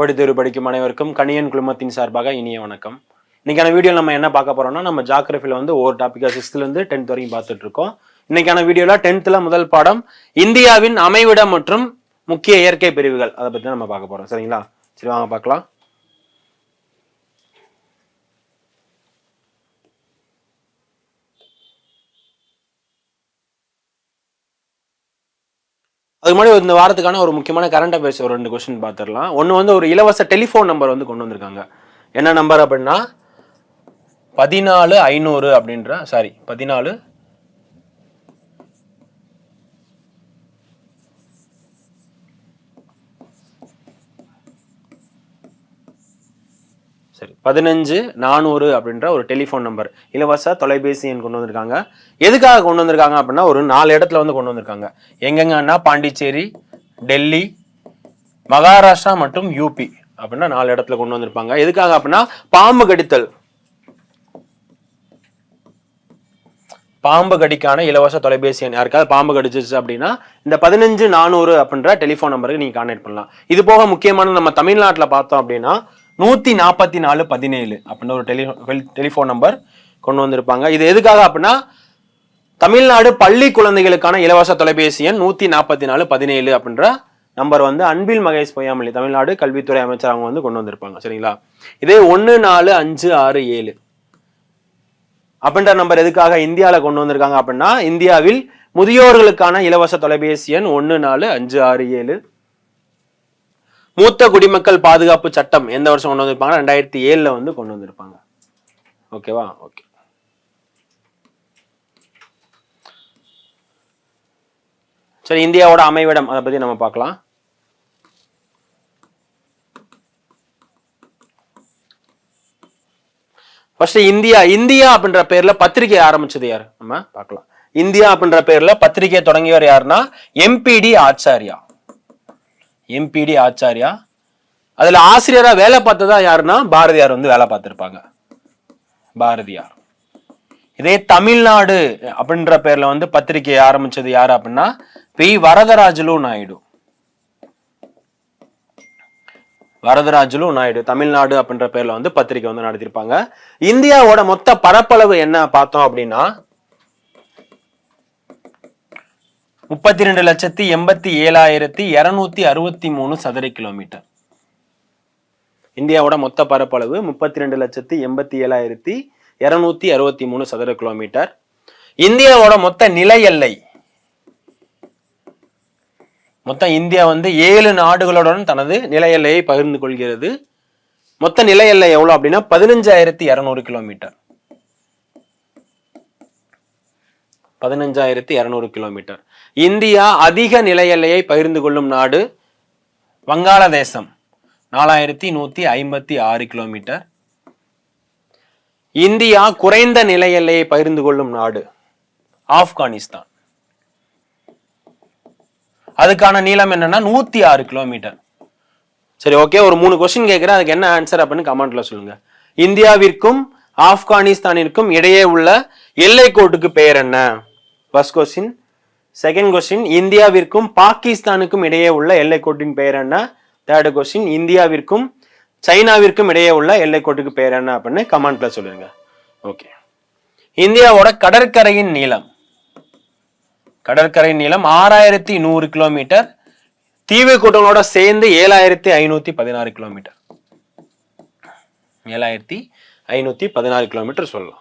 படித்தேர்வு படிக்கும் அனைவருக்கும் கணியன் குழுமத்தின் சார்பாக இனிய வணக்கம். இன்னைக்கான வீடியோ நம்ம என்ன பார்க்க போகிறோம்னா நம்ம ஜாகிரபியில் வந்து ஒவ்வொரு டாப்பிக்காக சிக்ஸ்த்துலேருந்து டென்த் வரைக்கும் பார்த்துட்டு இருக்கோம். இன்னைக்கான வீடியோவில் டென்த்தில் முதல் பாடம் இந்தியாவின் அமைவிடம் மற்றும் முக்கிய இயற்கை பிரிவுகள். அதை பற்றி நம்ம பார்க்க போகிறோம் சரிங்களா? சரி வாங்க பார்க்கலாம். அதுக்கு முன்னாடி இந்த வாரத்துக்கான ஒரு முக்கியமான கரண்ட் அஃபேர்ஸ் ஒரு ரெண்டு கொஸ்டின் பார்த்துடலாம் ஒன்று வந்து ஒரு இலவச டெலிஃபோன் நம்பர் வந்து கொண்டு வந்திருக்காங்க. என்ன நம்பர் அப்படின்னா? பதினாலு ஐநூறு அப்படின்ற சாரி பதினாலு சரி பதினஞ்சு நானூறு அப்படின்ற ஒரு டெலிஃபோன் நம்பர். இலவச தொலைபேசி எண் கொண்டு வந்திருக்காங்க. எதுக்காக கொண்டு வந்திருக்காங்க அப்படின்னா ஒரு நாலு இடத்துல வந்து கொண்டு வந்திருக்காங்க. எங்கெங்கன்னா பாண்டிச்சேரி டெல்லி மகாராஷ்டிரா மற்றும் யூபி அப்படின்னா நாலு இடத்துல கொண்டு வந்திருப்பாங்க. எதுக்காக அப்படின்னா பாம்பு கடித்தல். பாம்பு கடிக்கான இலவச தொலைபேசி எண். யாருக்காவது பாம்பு கடிச்சிச்சு அப்படின்னா இந்த பதினஞ்சு நானூறு அப்படின்ற டெலிஃபோன் நம்பருக்கு நீங்கள் கான்டாக்ட் பண்ணலாம். இது போக முக்கியமான நம்ம தமிழ்நாட்டில் பார்த்தோம் அப்படின்னா நூத்தி நாற்பத்தி நாலு பதினேழு அப்படின்ற ஒரு டெலி டெலிஃபோன் நம்பர் கொண்டு வந்திருப்பாங்க. இது எதுக்காக அப்படின்னா தமிழ்நாடு பள்ளி குழந்தைகளுக்கான இலவச தொலைபேசி எண் நூத்தி நாற்பத்தி நாலு பதினேழு அப்படின்ற நம்பர் வந்து அன்பில் மகேஷ் பொய்யாமலி தமிழ்நாடு கல்வித்துறை அமைச்சர் அவங்க வந்து கொண்டு வந்திருப்பாங்க. சரிங்களா? இதே ஒன்று நாலு அஞ்சு ஆறு ஏழு அப்படின்ற நம்பர் எதுக்காக இந்தியாவில் கொண்டு வந்திருக்காங்க அப்படின்னா இந்தியாவில் முதியோர்களுக்கான இலவச தொலைபேசி எண் ஒன்று நாலு அஞ்சு ஆறு ஏழு மூத்த குடிமக்கள் பாதுகாப்பு சட்டம் எந்த வருஷம் கொண்டு வந்திருப்பாங்க? ரெண்டாயிரத்தி ஏழுல வந்து கொண்டு வந்திருப்பாங்க. ஓகேவா? ஓகே. சரி இந்தியாவோட அமைவிடம் அதை பத்தி நம்ம பார்க்கலாம். ஃபர்ஸ்ட் இந்தியா இந்தியா அப்படின்ற பேர்ல பத்திரிகை ஆரம்பிச்சது யார்? நம்ம பார்க்கலாம். இந்தியா அப்படின்ற பேர்ல பத்திரிகை தொடங்கியவர் யாருன்னா எம்பிடி ஆச்சாரியா. எம்பிடி ஆச்சாரியா? அதுல ஆசிரியரா வேலை பார்த்ததா யாருன்னா பாரதியார் வந்து வேலை பார்த்திருப்பாங்க. பாரதியார். இதே தமிழ்நாடு அப்படின்ற பேர்ல வந்து பத்திரிகை ஆரம்பிச்சது யாரு அப்படின்னா பி. வரதராஜலு நாயுடு. வரதராஜலு நாயுடு தமிழ்நாடு அப்படின்ற பேர்ல வந்து பத்திரிகை வந்து நடத்தியிருப்பாங்க. இந்தியாவோட மொத்த பரப்பளவு என்ன பார்த்தோம் அப்படின்னா முப்பத்தி ரெண்டு லட்சத்தி எண்பத்தி ஏழாயிரத்தி இரநூத்தி அறுபத்தி மூணு சதுர கிலோமீட்டர். இந்தியாவோட மொத்த பரப்பளவு முப்பத்தி ரெண்டு லட்சத்தி எண்பத்தி ஏழாயிரத்தி இரநூத்தி அறுபத்தி மூணு சதுர கிலோமீட்டர். இந்தியாவோட மொத்த நில எல்லை. மொத்தம் இந்தியா வந்து ஏழு நாடுகளுடன் தனது நில எல்லையை பகிர்ந்து கொள்கிறது. மொத்த நில எல்லை எவ்வளோ அப்படின்னா பதினஞ்சாயிரத்தி இரநூறு கிலோமீட்டர். பதினஞ்சாயிரத்தி இரநூறு கிலோமீட்டர். இந்தியா அதிக நில எல்லையை பகிர்ந்து கொள்ளும் நாடு வங்காளதேசம். நாலாயிரத்தி நூத்தி ஐம்பத்தி ஆறு கிலோமீட்டர். இந்தியா குறைந்த நில எல்லையை பகிர்ந்து கொள்ளும் நாடு ஆப்கானிஸ்தான். அதுக்கான நீளம் என்னன்னா நூத்தி ஆறு கிலோமீட்டர். சரி ஓகே ஒரு மூணு கொஸ்டின் கேட்கிறேன் அதுக்கு என்ன ஆன்சர் அப்படின்னு கமெண்ட்ல சொல்லுங்க. இந்தியாவிற்கும் ஆப்கானிஸ்தானிற்கும் இடையே உள்ள எல்லை கோட்டுக்கு பெயர் என்ன? ஃபர்ஸ்ட் கொஸ்டின் செகண்ட் கொஸ்டின் இந்தியாவிற்கும் பாகிஸ்தானுக்கும் இடையே உள்ள எல்லை கோட்டின் பெயர் என்ன? தேர்டு கொஸ்டின் இந்தியாவிற்கும் சைனாவிற்கும் இடையே உள்ள எல்லை கோட்டுக்கு பெயர் என்ன அப்படின்னு கமெண்ட்ல சொல்லுங்க. ஓகே இந்தியாவோட கடற்கரையின் நீளம். கடற்கரையின் நீளம் ஆறாயிரத்தி நூறு கிலோமீட்டர் தீவு கூட்டங்களோட சேர்ந்து ஏழாயிரத்தி ஐநூத்தி பதினாறு கிலோமீட்டர் ஏழாயிரத்தி ஐநூத்தி பதினாறு கிலோமீட்டர் சொல்லலாம்.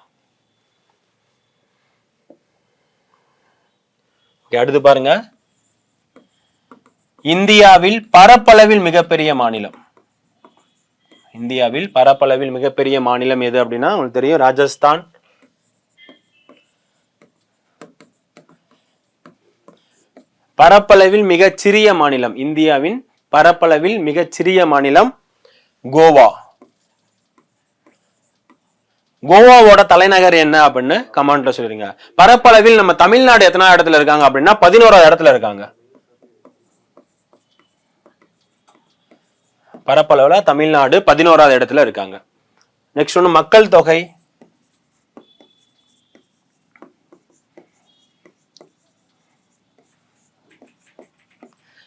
அடுத்து பாருங்க. இந்தியாவில் பரப்பளவில் மிகப்பெரிய மாநிலம். இந்தியாவில் பரப்பளவில் மிகப்பெரிய மாநிலம் எது அப்படின்னா உங்களுக்கு தெரியும் ராஜஸ்தான். பரப்பளவில் மிகச்சிறிய மாநிலம் இந்தியாவின் பரப்பளவில் மிகச்சிறிய மாநிலம் கோவா. கோவாவோட தலைநகர் என்ன அப்படின்னு கமாண்ட்ல சொல்றீங்க பரப்பளவில் நம்ம தமிழ்நாடு எத்தனை இடத்துல இருக்காங்க அப்படின்னா பதினோராவது இடத்துல இருக்காங்க. பரப்பளவுல தமிழ்நாடு பதினோராவது இடத்துல இருக்காங்க. நெக்ஸ்ட் ஒன்று மக்கள் தொகை.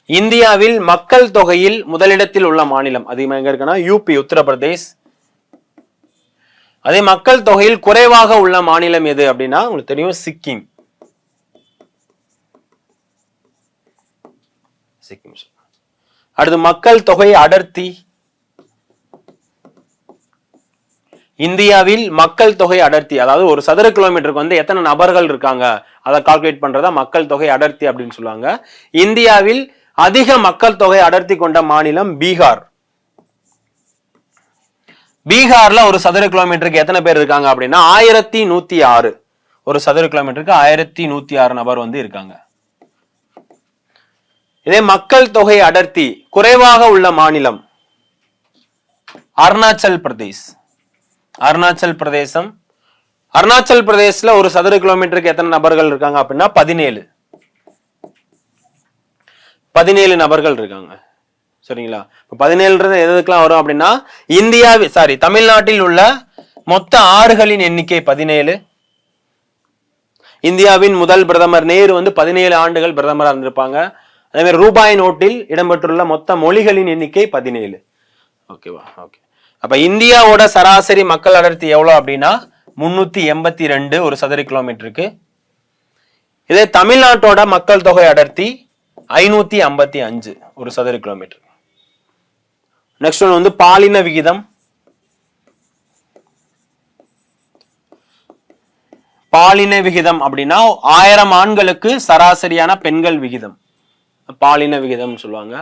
இந்தியாவில் மக்கள் தொகையில் முதலிடத்தில் உள்ள மாநிலம் அதிகமாக எங்க இருக்குன்னா யூபி உத்தரப்பிரதேஷ் அதே மக்கள் தொகையில் குறைவாக உள்ள மாநிலம் எது அப்படின்னா உங்களுக்கு தெரியும் சிக்கிம். சிக்கிம். அடுத்து மக்கள் தொகை அடர்த்தி. இந்தியாவில் மக்கள் தொகை அடர்த்தி அதாவது ஒரு சதுர கிலோமீட்டருக்கு வந்து எத்தனை நபர்கள் இருக்காங்க அதை கால்குலேட் பண்றதா மக்கள் தொகை அடர்த்தி அப்படின்னு சொல்லுவாங்க. இந்தியாவில் அதிக மக்கள் தொகை அடர்த்தி கொண்ட மாநிலம் பீகார். பீகார்ல ஒரு சதுர கிலோமீட்டருக்கு எத்தனை பேர் இருக்காங்க அப்படின்னா ஆயிரத்தி நூத்தி ஆறு. ஒரு சதுர கிலோமீட்டருக்கு ஆயிரத்தி நூத்தி ஆறு நபர் வந்து இருக்காங்க. இதே மக்கள் தொகை அடர்த்தி குறைவாக உள்ள மாநிலம் அருணாச்சல் பிரதேஷ். அருணாச்சல் பிரதேசம். அருணாச்சல் பிரதேஷ்ல ஒரு சதுர கிலோமீட்டருக்கு எத்தனை நபர்கள் இருக்காங்க அப்படின்னா பதினேழு. பதினேழு நபர்கள் இருக்காங்க. சரிங்களா? இப்போ பதினேழுன்றது எது எதுக்கெல்லாம் வரும் அப்படின்னா இந்தியாவில் சாரி தமிழ்நாட்டில் உள்ள மொத்த ஆறுகளின் எண்ணிக்கை பதினேழு. இந்தியாவின் முதல் பிரதமர் நேரு வந்து பதினேழு ஆண்டுகள் பிரதமராக இருந்திருப்பாங்க. அதே மாதிரி ரூபாய் நோட்டில் இடம்பெற்றுள்ள மொத்த மொழிகளின் எண்ணிக்கை பதினேழு. ஓகேவா? ஓகே. அப்ப இந்தியாவோட சராசரி மக்கள் அடர்த்தி எவ்வளோ அப்படின்னா முன்னூத்தி எண்பத்தி ரெண்டு ஒரு சதுர கிலோமீட்டருக்கு. இதே தமிழ்நாட்டோட மக்கள் தொகை அடர்த்தி ஐநூத்தி ஐம்பத்தி அஞ்சு ஒரு சதுர கிலோமீட்டர். நெக்ஸ்ட் ஒன் வந்து பாலின விகிதம். பாலின விகிதம் அப்படின்னா ஆயிரம் ஆண்களுக்கு சராசரியான பெண்கள் விகிதம். பாலின விகிதம் சொல்லுவாங்க.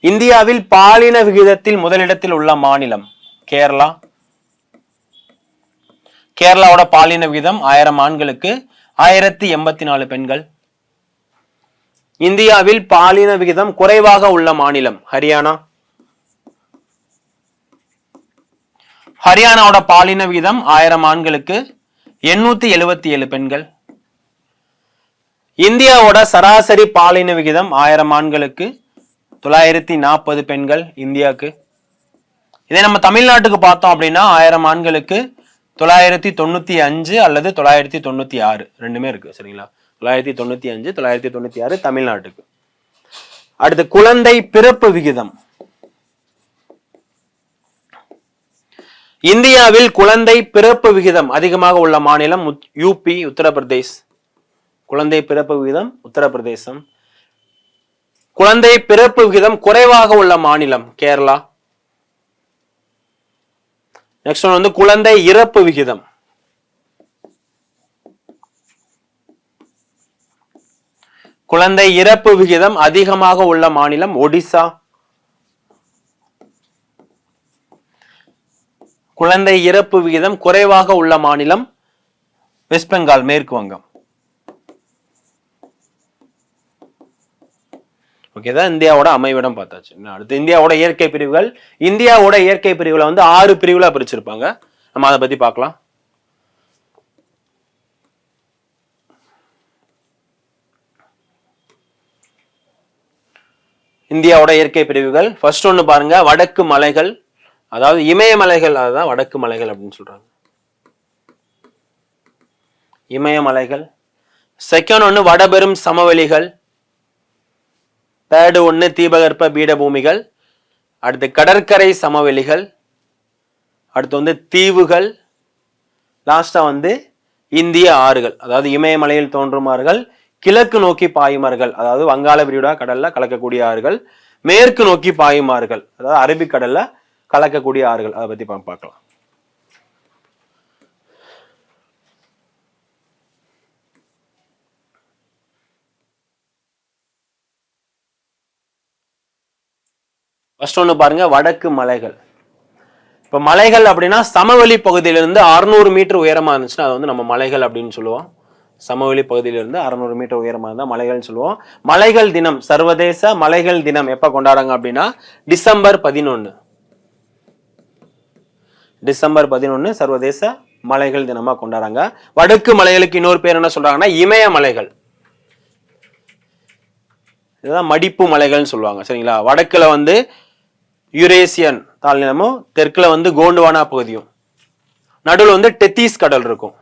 இந்தியாவில் பாலின விகிதத்தில் முதலிடத்தில் உள்ள மாநிலம் கேரளா. கேரளாவோட பாலின விகிதம் ஆயிரம் ஆண்களுக்கு ஆயிரத்தி எண்பத்தி நாலு பெண்கள். இந்தியாவில் பாலின விகிதம் குறைவாக உள்ள மாநிலம் ஹரியானா. ஹரியானாவோட பாலின விகிதம் ஆயிரம் ஆண்களுக்கு எண்ணூத்தி எழுபத்தி ஏழு பெண்கள். இந்தியாவோட சராசரி பாலின விகிதம் ஆயிரம் ஆண்களுக்கு தொள்ளாயிரத்தி நாற்பது பெண்கள் இந்தியாவுக்கு. இதே நம்ம தமிழ்நாட்டுக்கு பார்த்தோம் அப்படின்னா ஆயிரம் ஆண்களுக்கு தொள்ளாயிரத்தி தொண்ணூற்றி அஞ்சு அல்லது தொள்ளாயிரத்தி தொண்ணூற்றி ஆறு. ரெண்டுமே இருக்குது சரிங்களா? தொள்ளாயிரத்தி தொண்ணூற்றி அஞ்சு தொள்ளாயிரத்தி தொண்ணூற்றி ஆறு தமிழ்நாட்டுக்கு. அடுத்து குழந்தை பிறப்பு விகிதம். இந்தியாவில் குழந்தை பிறப்பு விகிதம் அதிகமாக உள்ள மாநிலம் யூபி உத்தரப்பிரதேஷ். குழந்தை பிறப்பு விகிதம் உத்தரப்பிரதேசம். குழந்தை பிறப்பு விகிதம் குறைவாக உள்ள மாநிலம் கேரளா. நெக்ஸ்ட் ஒன் வந்து குழந்தை இறப்பு விகிதம். குழந்தை இறப்பு விகிதம் அதிகமாக உள்ள மாநிலம் ஒடிசா. குழந்தை இறப்பு விகிதம் குறைவாக உள்ள மாநிலம் வெஸ்ட் பெங்கால் மேற்கு வங்கம். ஓகே தான் இந்தியாவோட அமைவிடம் பார்த்தாச்சு. அடுத்து இந்தியாவோட இயற்கை பிரிவுகள் இந்தியாவோட இயற்கை பிரிவுகளை வந்து ஆறு பிரிவுகளாக பிரிச்சிருப்பாங்க. நம்ம அதை பத்தி பார்க்கலாம். இந்தியாவோட இயற்கை பிரிவுகள் ஃபர்ஸ்ட் ஒன்று பாருங்க வடக்கு மலைகள் அதாவது இமயமலைகள் அதுதான் வடக்கு மலைகள் அப்படின்னு சொல்கிறாங்க இமயமலைகள். செகண்ட் ஒன்று வடபெரும் சமவெளிகள். தேர்டு ஒன்று தீபகற்ப பீடபூமிகள். அடுத்து கடற்கரை சமவெளிகள். அடுத்து வந்து தீவுகள். லாஸ்டாக வந்து இந்திய ஆறுகள். அதாவது இமயமலையில் தோன்றும் ஆறுகள் கிழக்கு நோக்கி பாயுமார்கள் அதாவது வங்காள விரிகுடா கடலில் கலக்கக்கூடிய ஆறுகள். மேற்கு நோக்கி பாயுமார்கள் அதாவது அரபிக்கடலில் கலக்கக்கூடிய ஆறுகள். அதை பத்தி பார்க்கலாம். ஃபர்ஸ்ட் ஒன்று பாருங்க வடக்கு மலைகள். இப்போ மலைகள் அப்படின்னா சமவெளி பகுதியிலிருந்து அறுநூறு மீட்டர் உயரமா இருந்துச்சுன்னா அது வந்து நம்ம மலைகள் அப்படின்னு சொல்லுவோம். சமவெளி பகுதியிலிருந்து அறுநூறு மீட்டர் உயரமா இருந்தால் மலைகள்னு சொல்லுவோம். மலைகள் தினம் சர்வதேச மலைகள் தினம் எப்போ கொண்டாடுறாங்க அப்படின்னா டிசம்பர் பதினொன்று டிசம்பர் பதினொன்று சர்வதேச மலைகள் தினமாக கொண்டாடுறாங்க. வடக்கு மலைகளுக்கு இன்னொரு பேர் என்ன சொல்கிறாங்கன்னா இமயமலைகள் இதுதான் மடிப்பு மலைகள்னு சொல்லுவாங்க சரிங்களா? வடக்கில் வந்து யுரேசியன் தாழ்நிலமும் தெற்கில் வந்து கோண்டுவானா பகுதியும். நடுவில் வந்து டெத்தீஸ் கடல் இருக்கும்.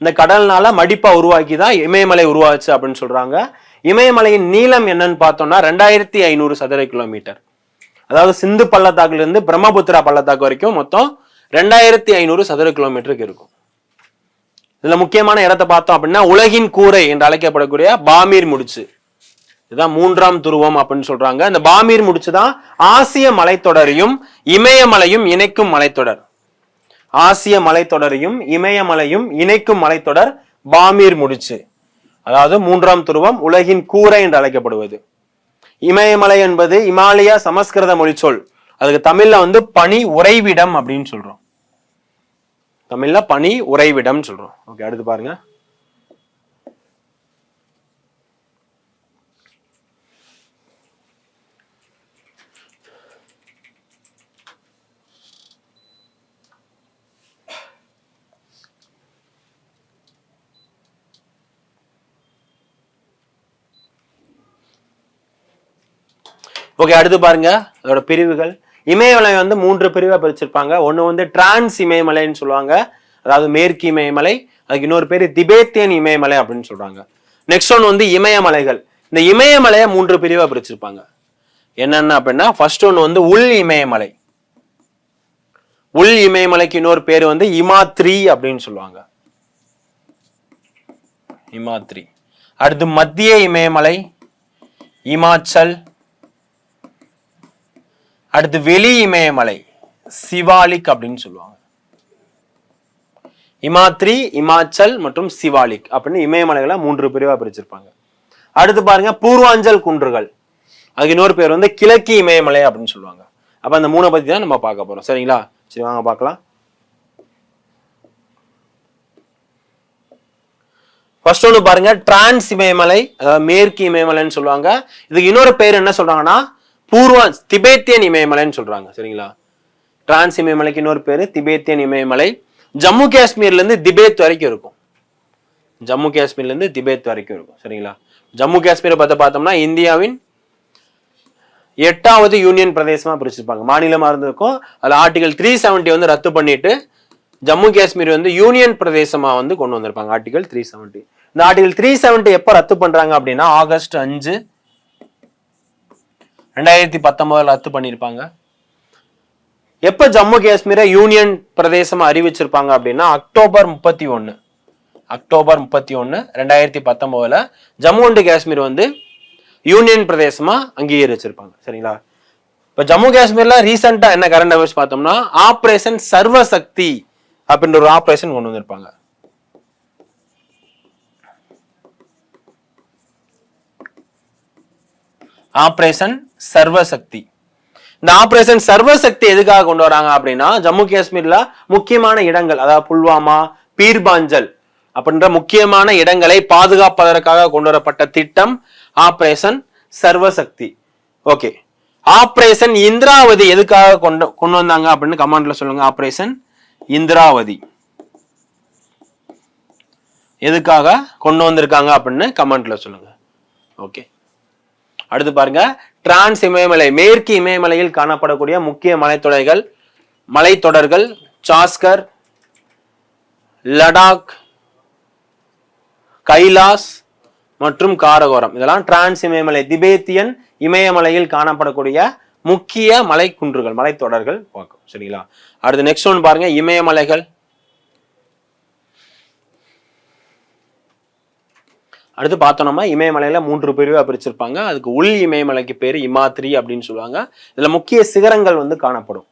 இந்த கடல்னால மடிப்பா உருவாக்கி தான் இமயமலை உருவாச்சு அப்படின்னு சொல்றாங்க. இமயமலையின் நீளம் என்னன்னு பார்த்தோம்னா ரெண்டாயிரத்தி ஐநூறு சதுர கிலோமீட்டர். அதாவது சிந்து பள்ளத்தாக்குல இருந்து பிரம்மபுத்திரா பள்ளத்தாக்கு வரைக்கும் மொத்தம் ரெண்டாயிரத்தி ஐநூறு சதுர கிலோமீட்டருக்கு இருக்கும். இதுல முக்கியமான இடத்தை பார்த்தோம் அப்படின்னா உலகின் கூரை என்று அழைக்கப்படக்கூடிய பாமீர் முடிச்சு. இதுதான் மூன்றாம் துருவம் அப்படின்னு சொல்றாங்க. இந்த பாமீர் முடிச்சு தான் ஆசிய மலைத்தொடரையும் இமயமலையும் இணைக்கும் மலைத்தொடர். ஆசிய மலைத்தொடரையும் இமயமலையும் இணைக்கும் மலைத்தொடர் பாமீர் முடிச்சு. அதாவது மூன்றாம் துருவம் உலகின் கூரை என்று அழைக்கப்படுவது. இமயமலை என்பது இமாலயா சமஸ்கிருத மொழிச்சொல். அதுக்கு தமிழ்ல வந்து பனி உறைவிடம் அப்படின்னு சொல்றோம். தமிழ்ல பனி உறைவிடம் சொல்றோம். ஓகே அடுத்து பாருங்க. ஓகே அடுத்து பாருங்க. அதோட பிரிவுகள். இமயமலை வந்து மூன்று பிரிவாக பிரிச்சிருப்பாங்க. ஒன்று வந்து டிரான்ஸ் இமயமலைன்னு சொல்லுவாங்க. அதாவது மேற்கு இமயமலை அதுக்கு இன்னொரு பேர் திபேத்தியன் இமயமலை அப்படின்னு சொல்கிறாங்க நெக்ஸ்ட் ஒன் வந்து இமயமலைகள். இந்த இமயமலையை மூன்று பிரிவாக பிரிச்சிருப்பாங்க. என்னென்ன அப்படின்னா ஃபர்ஸ்ட் ஒன்று வந்து உள் இமயமலை. உள் இமயமலைக்கு இன்னொரு பேர் வந்து இமாத்ரி அப்படின்னு சொல்லுவாங்க. இமாத்ரி. அடுத்து மத்திய இமயமலை இமாச்சல் அடுத்து வெளி இமயமலை சிவாலிக் அப்படின்னு சொல்லுவாங்க. இமாத்ரி இமாச்சல் மற்றும் சிவாலிக் அப்படின்னு இமயமலைகளை மூன்று பிரிவா பிரிச்சிருப்பாங்க. அடுத்து பாருங்க பூர்வாஞ்சல் குன்றுகள். அதுக்கு இன்னொரு பேர் வந்து கிழக்கு இமயமலை அப்படின்னு சொல்லுவாங்க. அப்ப அந்த மூணை பத்தி தான் நம்ம பார்க்க போறோம். சரிங்களா? சரி வாங்க பார்க்கலாம். ஃபர்ஸ்ட் ஒன்று பாருங்க டிரான்ஸ் இமயமலை அதாவது மேற்கு இமயமலைன்னு சொல்லுவாங்க. இதுக்கு இன்னொரு பேர் என்ன சொல்றாங்கன்னா பூர்வ திபேத்தியன் இமயமலைன்னு சொல்றாங்க சரிங்களா? டிரான்ஸ் இமயமலைக்கு இன்னொரு பேரு திபேத்தியன் இமயமலை. ஜம்மு காஷ்மீர்ல இருந்து திபேத் வரைக்கும் இருக்கும். ஜம்மு காஷ்மீர்ல இருந்து திபேத் வரைக்கும் இருக்கும் சரிங்களா? ஜம்மு காஷ்மீரை பார்த்து பார்த்தோம்னா இந்தியாவின் எட்டாவது யூனியன் பிரதேசமா பிரிச்சிருப்பாங்க. மாநிலமா இருந்திருக்கும். அதுல ஆர்டிகல் த்ரீ செவன்டி வந்து ரத்து பண்ணிட்டு ஜம்மு காஷ்மீர் வந்து யூனியன் பிரதேசமா வந்து கொண்டு வந்திருப்பாங்க ஆர்டிகல் த்ரீ செவன்டி இந்த ஆர்டிகல் த்ரீ செவன்டி எப்போ ரத்து பண்றாங்க அப்படின்னா ஆகஸ்ட் அஞ்சு ரெண்டாயிரத்தி பத்தொன்பதில் ரத்து பண்ணியிருப்பாங்க. எப்போ ஜம்மு காஷ்மீரை யூனியன் பிரதேசமாக அறிவிச்சிருப்பாங்க அப்படின்னா அக்டோபர் முப்பத்தி ஒன்று அக்டோபர் முப்பத்தி ஒன்று ரெண்டாயிரத்தி பத்தொம்போதில் ஜம்மு அண்ட் காஷ்மீர் வந்து யூனியன் பிரதேசமாக அங்கீகரிச்சிருப்பாங்க. சரிங்களா? இப்போ ஜம்மு காஷ்மீரில் ரீசெண்டாக என்ன கரண்ட் அஃபேர்ஸ் பார்த்தோம்னா ஆப்ரேஷன் சர்வசக்தி அப்படின்ற ஒரு ஆப்ரேஷன் கொண்டு வந்திருப்பாங்க. ஆப்ரேஷன் சர்வசக்தி. இந்த ஆபரேஷன் சர்வசக்தி எதுக்காக கொண்டு வராங்க அப்படின்னா ஜம்மு காஷ்மீர்ல முக்கியமான இடங்கள் அதாவது புல்வாமா பீர்பாஞ்சல் அப்படின்ற முக்கியமான இடங்களை பாதுகாப்பதற்காக கொண்டு வரப்பட்ட திட்டம் operation Sarvashakti. Okay. Operation Indravati எதுக்காக கொண்டு கொண்டு வந்தாங்க அப்படின்னு கமாண்ட்ல சொல்லுங்க. ஆபரேஷன் இந்திராவதி. எதுக்காக கொண்டு வந்திருக்காங்க அப்படின்னு கமெண்ட்ல சொல்லுங்க. ஓகே. அடுத்து பாருங்க டிரான்ஸ் இமயமலை மேற்கு இமயமலையில் காணப்படக்கூடிய முக்கிய மலைத்தொடர்கள் மலைத்தொடர்கள் சாஸ்கர் லடாக் கைலாஸ் மற்றும் காரகோரம். இதெல்லாம் டிரான்ஸ் இமயமலை திபேத்தியன் இமயமலையில் காணப்படக்கூடிய முக்கிய மலைக்குன்றுகள் மலைத்தொடர்கள். பார்க்கும் சரிங்களா? அடுத்து நெக்ஸ்ட் ஒன் பாருங்க இமயமலைகள். அடுத்து பார்த்தோம்னா இமயமலையில் மூன்று பிரிவாக பிரிச்சிருப்பாங்க. அதுக்கு உள் இமயமலைக்கு பேர் இமாத்ரி அப்படின்னு சொல்லுவாங்க. இதில் முக்கிய சிகரங்கள் வந்து காணப்படும்.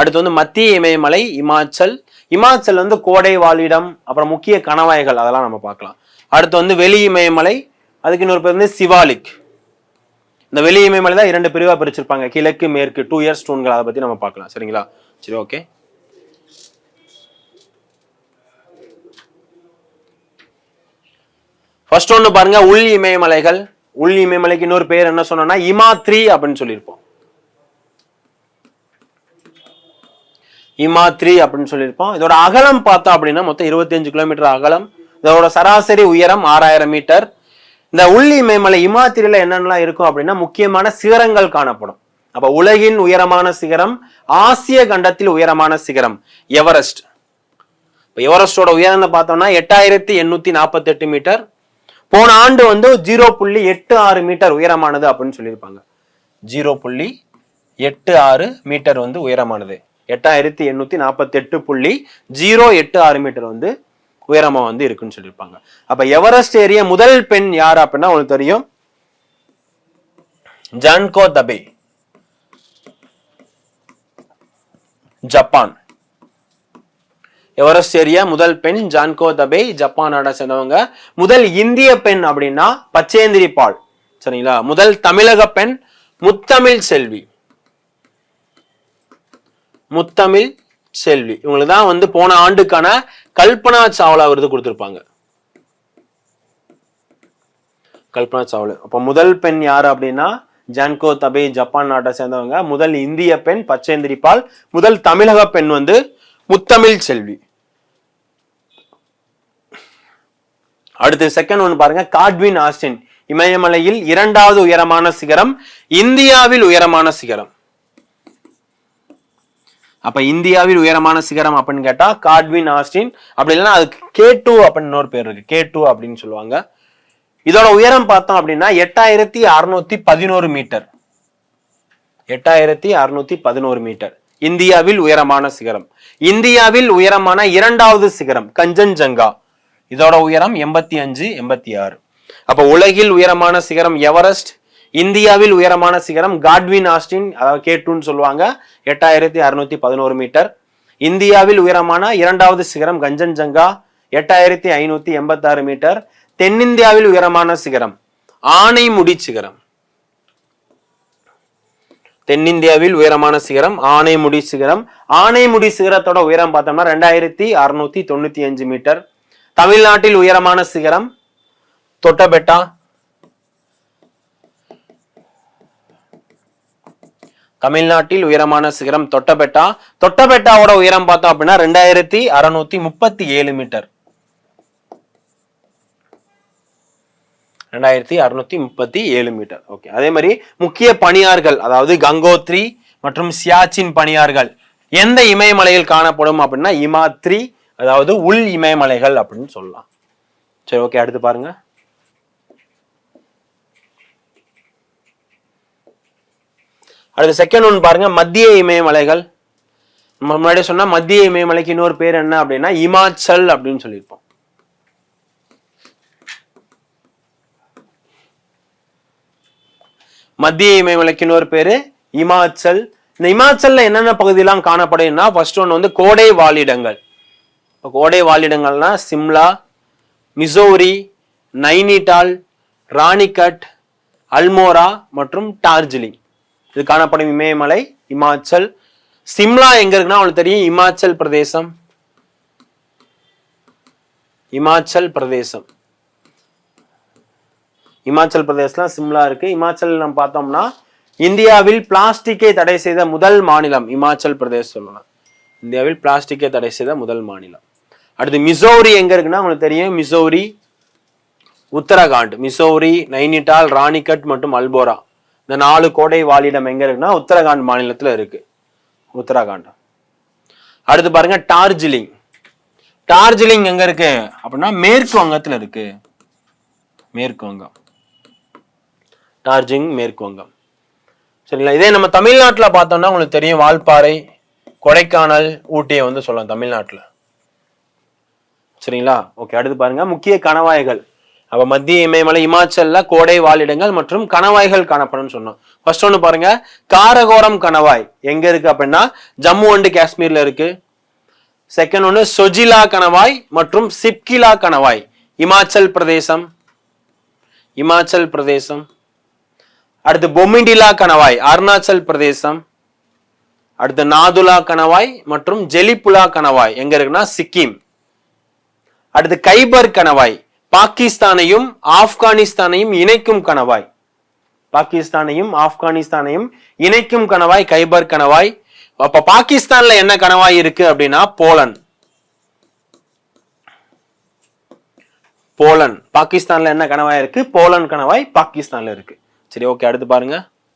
அடுத்து வந்து மத்திய இமயமலை இமாச்சல். இமாச்சல் வந்து கோடை வாழிடம் அப்புறம் முக்கிய கணவாய்கள் அதெல்லாம் நம்ம பார்க்கலாம். அடுத்து வந்து வெளி இமயமலை அதுக்கு இன்னொரு பேர் வந்து சிவாலிக். இந்த வெளி இமயமலை தான் இரண்டு பிரிவாக பிரிச்சிருப்பாங்க. கிழக்கு மேற்கு டூ இயர்ஸ் ஸ்டோன்கள் அதை பற்றி நம்ம பார்க்கலாம். சரிங்களா? சரி ஓகே ஃபர்ஸ்ட் ஒன்று பாருங்க உள் இமயமலைகள். உள் இமயமலைக்கு இன்னொரு பேர் என்ன சொன்னோம்னா இமாத்ரி அப்படின்னு சொல்லியிருப்போம். இமாத்ரி அப்படின்னு சொல்லியிருப்போம். இதோட அகலம் பார்த்தோம் அப்படின்னா மொத்தம் 25 கிலோமீட்டர் அகலம். இதோட சராசரி உயரம் ஆறாயிரம் மீட்டர். இந்த உள் இமயமலை இமாத்திரியில என்னென்னலாம் இருக்கும் அப்படின்னா முக்கியமான சிகரங்கள் காணப்படும். அப்ப உலகின் உயரமான சிகரம் ஆசிய கண்டத்தில் உயரமான சிகரம் எவரெஸ்ட். இப்போ எவரெஸ்டோட உயரம்னு பார்த்தோம்னா எட்டாயிரத்தி எண்ணூத்தி நாற்பத்தெட்டு மீட்டர். போன ஆண்டு வந்து ஜீரோ புள்ளி எட்டு ஆறு மீட்டர் உயரமானது அப்படின்னு சொல்லியிருப்பாங்க. ஜீரோ புள்ளி எட்டு ஆறு மீட்டர் வந்து உயரமானது. எட்டாயிரத்தி எண்ணூத்தி நாற்பத்தி எட்டு புள்ளி ஜீரோ எட்டு ஆறு மீட்டர் வந்து உயரமா வந்து இருக்குன்னு சொல்லியிருப்பாங்க. அப்ப எவரெஸ்ட் ஏறிய முதல் பெண் யார் அப்படின்னா உங்களுக்கு தெரியும்? ஜான்கோ தபே. ஜப்பான். எவரெஸ்ட் ஏறிய முதல் பெண் ஜான்கோ தபே ஜப்பான் நாடை சேர்ந்தவங்க. முதல் இந்திய பெண் அப்படின்னா பச்சேந்திரி பால். சரிங்களா? முதல் தமிழக பெண் முத்தமிழ் செல்வி. முத்தமிழ் செல்வி. இவங்களுக்கு தான் வந்து போன ஆண்டுக்கான கல்பனா சாவ்லா விருது கொடுத்திருப்பாங்க. கல்பனா சாவ்லா. அப்ப முதல் பெண் யார் அப்படின்னா? ஜான்கோ தபே ஜப்பான் நாட்டை சேர்ந்தவங்க. முதல் இந்திய பெண் பச்சேந்திரி பால். முதல் தமிழக பெண் வந்து முத்தமிழ் செல்வி. அடுத்து செகண்ட் ஒன்று பாருங்க. Godwin Austen. இமயமலையில் இரண்டாவது உயரமான சிகரம் இந்தியாவில் உயரமான சிகரம். அப்ப இந்தியாவில் உயரமான சிகரம் அப்படின்னு கேட்டா காட்வின் ஆஸ்டின். அப்படி இல்லைன்னா அதுக்கு கே டூ அப்படின்னு இன்னொரு பேர் இருக்கு. கே டூ அப்படின்னு சொல்லுவாங்க. இதோட உயரம் பார்த்தோம் அப்படின்னா எட்டாயிரத்தி அறுநூத்தி பதினோரு மீட்டர். எட்டாயிரத்தி அறுநூத்தி பதினோரு மீட்டர். இந்தியாவில் உயரமான சிகரம். இந்தியாவில் உயரமான இரண்டாவது சிகரம் கஞ்சன்ஜங்கா. இதோட உயரம் எண்பத்தி அஞ்சு எண்பத்தி ஆறு. அப்போ உலகில் உயரமான சிகரம் எவரெஸ்ட் இந்தியாவில் உயரமான சிகரம் காட்வின் ஆஸ்டின் அதாவது கேட்டுன்னு சொல்லுவாங்க எட்டாயிரத்தி அறுநூத்தி பதினோரு மீட்டர். இந்தியாவில் உயரமான இரண்டாவது சிகரம் கஞ்சன்ஜங்கா எட்டாயிரத்தி ஐநூத்தி எண்பத்தாறு மீட்டர். தென்னிந்தியாவில் உயரமான சிகரம் ஆனைமுடி சிகரம். தென்னிந்தியாவில் உயரமான சிகரம் ஆனைமுடி சிகரம். ஆனைமுடி சிகரத்தோட உயரம் பார்த்தோம்னா ரெண்டாயிரத்தி அறுநூத்தி தொண்ணூத்தி அஞ்சு மீட்டர். தமிழ்நாட்டில் உயரமான சிகரம் தொட்டபெட்டா. தமிழ்நாட்டில் உயரமான சிகரம் தொட்டபெட்டா. தொட்டபெட்டாவோட உயரம் பார்த்தோம் அப்படின்னா ரெண்டாயிரத்தி அறுநூத்தி முப்பத்தி ஏழு மீட்டர். ரெண்டாயிரத்தி அறுநூத்தி முப்பத்தி ஏழு மீட்டர். ஓகே. அதே மாதிரி முக்கிய பனியார்கள் அதாவது கங்கோத்ரி மற்றும் சியாச்சின் பனியார்கள் எந்த இமயமலையில் காணப்படும் அப்படின்னா இமாத்ரி அதாவது உள் இமயமலைகள் அப்படின்னு சொல்லலாம். சரி ஓகே அடுத்து பாருங்க. அடுத்து செகண்ட் ஒன் பாருங்க மத்திய இமயமலைகள். நம்ம முன்னாடி சொன்னால் மத்திய இமயமலைக்கு இன்னொரு பேர் என்ன அப்படின்னா இமாச்சல் அப்படின்னு சொல்லியிருப்போம். மத்திய இமயமலைக்கு இன்னொரு பேரு இமாச்சல். இந்த இமாச்சல்ல என்னென்ன பகுதியெல்லாம் காணப்படுதுன்னா ஃபர்ஸ்ட் ஒன்று வந்து கோடை வாழிடங்கள் கோடை வாழிடங்கள்னா சிம்லா மிசோரி நைனிடால் ராணிகட் அல்மோரா மற்றும் டார்ஜிலிங். இது காணப்படும் இமயமலை இமாச்சல். சிம்லா எங்க இருக்குன்னா அவளுக்கு தெரியும் இமாச்சல் பிரதேசம். இமாச்சல் பிரதேசம். இமாச்சல் பிரதேசல சிம்லா இருக்கு. இமாச்சல் நம்ம பார்த்தோம்னா இந்தியாவில் பிளாஸ்டிக்கை தடை செய்த முதல் மாநிலம் இமாச்சல் பிரதேஷ் சொல்லலாம் இந்தியாவில் பிளாஸ்டிக்கை தடை செய்த முதல் மாநிலம். அடுத்து மிசோரி எங்க இருக்குன்னா உங்களுக்கு தெரியும். மிசோரி உத்தரகாண்ட். மிசோரி நைனிடால் ராணிகட் மற்றும் அல்போரா. இந்த நாலு கோடை வாழிடம் எங்க இருக்குன்னா உத்தரகாண்ட் மாநிலத்துல இருக்கு. உத்தரகாண்ட். அடுத்து பாருங்க டார்ஜிலிங். டார்ஜிலிங் எங்க இருக்கு? அப்படின்னா மேற்கு வங்கத்துல இருக்கு. மேற்கு வங்கம். டார்ஜிலிங் மேற்கு வங்கம். சரிங்களா? இதே நம்ம தமிழ்நாட்டில் பார்த்தோம்னா உங்களுக்கு தெரியும் வால்பாறை கொடைக்கானல் ஊட்டியை வந்து சொல்லலாம் தமிழ்நாட்டில். சரிங்களா? ஓகே அடுத்து பாருங்க. முக்கிய கணவாய்கள். அப்ப மத்திய இமயமலை இமாச்சல்ல கோடை வாழிடங்கள் மற்றும் கணவாய்கள் காணப்படும் சொன்னோம். ஃபர்ஸ்ட் ஒன்று பாருங்க. காரகோரம் கணவாய். எங்க இருக்கு அப்படின்னா ஜம்மு அண்ட் காஷ்மீர்ல இருக்கு. செகண்ட் ஒன்று சொஜிலா கணவாய் மற்றும் சிப்கிலா கணவாய். இமாச்சல் பிரதேசம். இமாச்சல் பிரதேசம். அடுத்து பொமிண்டிலா கணவாய் அருணாச்சல் பிரதேசம். அடுத்து நாதுலா கணவாய் மற்றும் ஜெலிப்புலா கணவாய். எங்க இருக்குன்னா சிக்கிம். அடுத்து கைபர் கணவாய். பாகிஸ்தானையும் ஆப்கானிஸ்தானையும் இணைக்கும் கணவாய். பாகிஸ்தானையும் ஆப்கானிஸ்தானையும் இணைக்கும் கணவாய் கைபர் கணவாய். அப்ப பாகிஸ்தான்ல என்ன கணவாய் இருக்கு அப்படின்னா போலன். போலன். பாகிஸ்தான்ல என்ன கணவாய் இருக்கு? போலன் கணவாய் பாகிஸ்தான்ல இருக்கு. சரி ஓகே அடுத்து பாருங்க.